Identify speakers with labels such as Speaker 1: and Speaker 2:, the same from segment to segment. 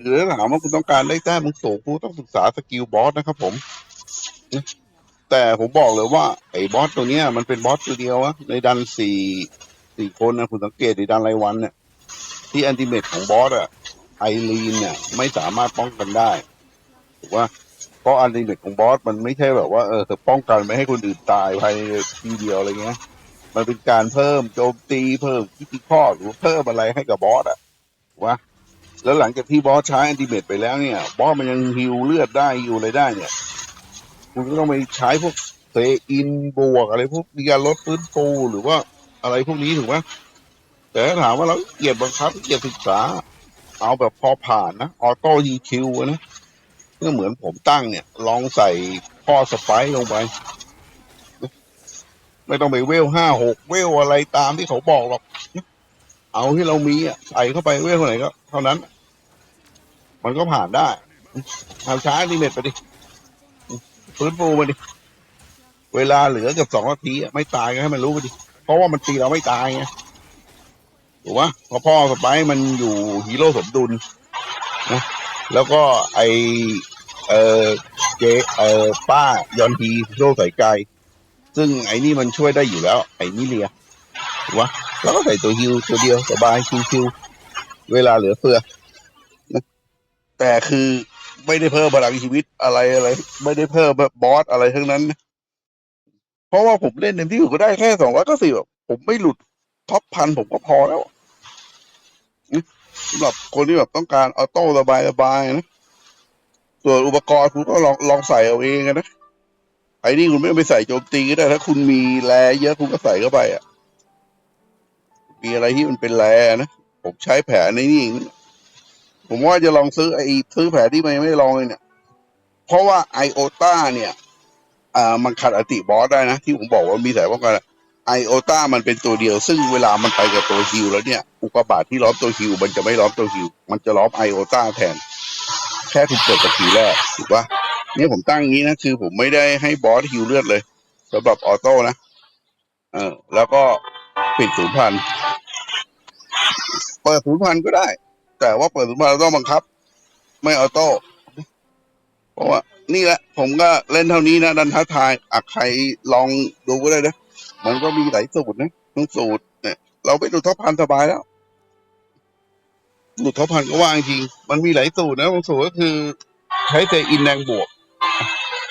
Speaker 1: หรือถามว่าคุณต้องการได้แต้มมึงสูงคุณต้องศึกษาสกิลบอสนะครับผม แต่ผมบอกเลยว่า ไอ้บอสตัวเนี้ยมันเป็นบอสตัวเดียวอะในดันสี่สี่คนนะคุณสังเกตในดันรายวันเนี่ยที่อันติเมตของบอสอะไอรีนเนี่ย ไม่สามารถป้องกันได้ถูกว่าเพราะอันติเมตของบอสมันไม่ใช่แบบว่าเออป้องกันไม่ให้คนอื่นตายภายในทีเดียวอะไรเงี้ย มันเป็นการเพิ่มโจมตีเพิ่มคิติคอหรือเพิ่มอะไรให้กับบอสอะถูกปะ แล้วหลังจากที่บอสใช้อันติเมตไปแล้วเนี่ยบอสมันยังฮิวเลือดได้ฮิวอะไรได้เนี่ยคุณก็ต้องไปใช้พวกเซอินบวกอะไรพวกมีการลดฟื้นฟูหรือว่าอะไรพวกนี้ถูกไหมแต่ถ้าถามว่าเราเกลียดบังคับเกลียดศึกษา เอาแบบพอผ่านนะออโต้ยีคิวนะก็เหมือนผมตั้งเนี่ย ลองใส่ข้อสไปลงไป ไม่ต้องไปเวลห้าหกเวลอะไรตามที่เขาบอกหรอกเอาที่เรามีอะใส่เข้าไปเวลเท่าไหร่ก็เท่านั้น มันก็ผ่านได้ทำช้าดีเม็ดไปดิฟื้นฟูมาดิ เวลาเหลือเกือบสองนาทีไม่ตายก็ให้มันรู้ไปดิ เพราะว่ามันตีเราไม่ตายไงถูกปะเพราะพ่อสไปมันอยู่ฮีโร่สมดุลนะแล้วก็ไอเออเจเออป้ายอนทีฮีโร่ใส่ไกลซึ่งไอ้นี่มันช่วยได้อยู่แล้ว ไอ้นี่เลียถูกปะแล้วก็ใส่ตัวฮิวตัวเดียวสบายชิวๆเวลาเหลือเฟือ แต่คือไม่ได้เพิ่มพลังชีวิตอะไรอะไร ไม่ได้เพิ่มแบบบอสอะไรทั้งนั้น เพราะว่าผมเล่นเต็มที่ผมก็ได้แค่สองร้อยก็สิบผมไม่หลุดท็อปพันผมก็พอแล้วสำหรับคนที่แบบต้องการออโต้สบายสบายนะส่วนอุปกรณ์คุณก็ลองลองใส่เอาเองนะไอ้นี่คุณไม่ต้องไปใส่โจมตีก็ได้ถ้าคุณมีแรเยอะคุณก็ใส่เข้าไปอะมีอะไรที่มันเป็นแรนะ ผมใช้แผนในนี่เอง ผมว่าจะลองซื้อไอ้ซื้อแผนที่มันยังไม่ได้ลองเลยเนี่ย เพราะว่าไอโอต้าเนี่ยอ่ามันขัดอติบอสได้นะ ที่ผมบอกว่ามีสายป้องกันไอโอต้ามันเป็นตัวเดียว ซึ่งเวลามันไปกับตัวฮิวแล้วเนี่ย อุกกาบาตที่ล้อมตัวฮิวมันจะไม่ล้อมตัวฮิวมันจะล้อมไอโอต้าแทน แค่คุณกดสกิลแรกถูกปะเนี่ยผมตั้งงนี้นะ คือผมไม่ได้ให้บอสฮิวเลือดเลยสำหรับออโต้นะเออแล้วก็ปิดศูนย์พันเปิดศูนย์พันก็ได้ แต่ว่าเปิดศูนย์พันเราต้องบังคับ ไม่ออโต้เพราะว่า นี่แหละ ผมก็เล่นเท่านี้นะ ดันท้าทายอะใครลองดูก็ได้นะ มันก็มีหลายสูตรนะทั้งสูตรเนี่ยเราไปดูท็อปพันสบายแล้วหลุดท็อปพันก็ว่างจริง มันมีหลายสูตรนะบางสูตรก็คือ ใช้เซอินแดงบวก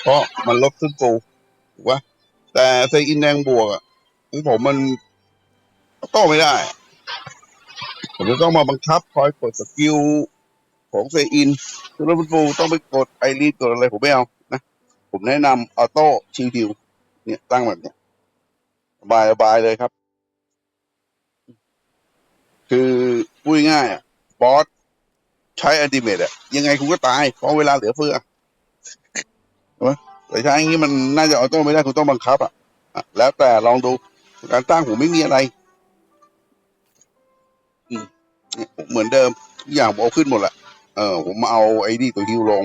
Speaker 1: เพราะมันลดขึ้นฟูถูกปะแต่เซอินแดงบวกอะของผมมันโต้ไม่ได้ ผมจะต้องมาบังคับคอยกดสกิลของเซอินคือรถฟูต้องไปกดไอรีดกดอะไรผมไม่เอานะ ผมแนะนำออโต้ชิวดิวเนี่ยตั้งแบบเนี้ยสบายสบายเลยครับ คือพูดง่ายอะ บอสใช้อันติเมตอะ ยังไงคุณก็ตาย เพราะเวลาเหลือเฟือแต่ใช้อย่างนี้มันน่าจะออโต้ไม่ได้คุณต้องบังคับอะ แล้วแต่ลองดูการตั้งผมไม่มีอะไร เหมือนเดิมทุกอย่างผมเอาขึ้นหมดแหละเออผมมาเอาไอ้นี่ตัวฮิวลง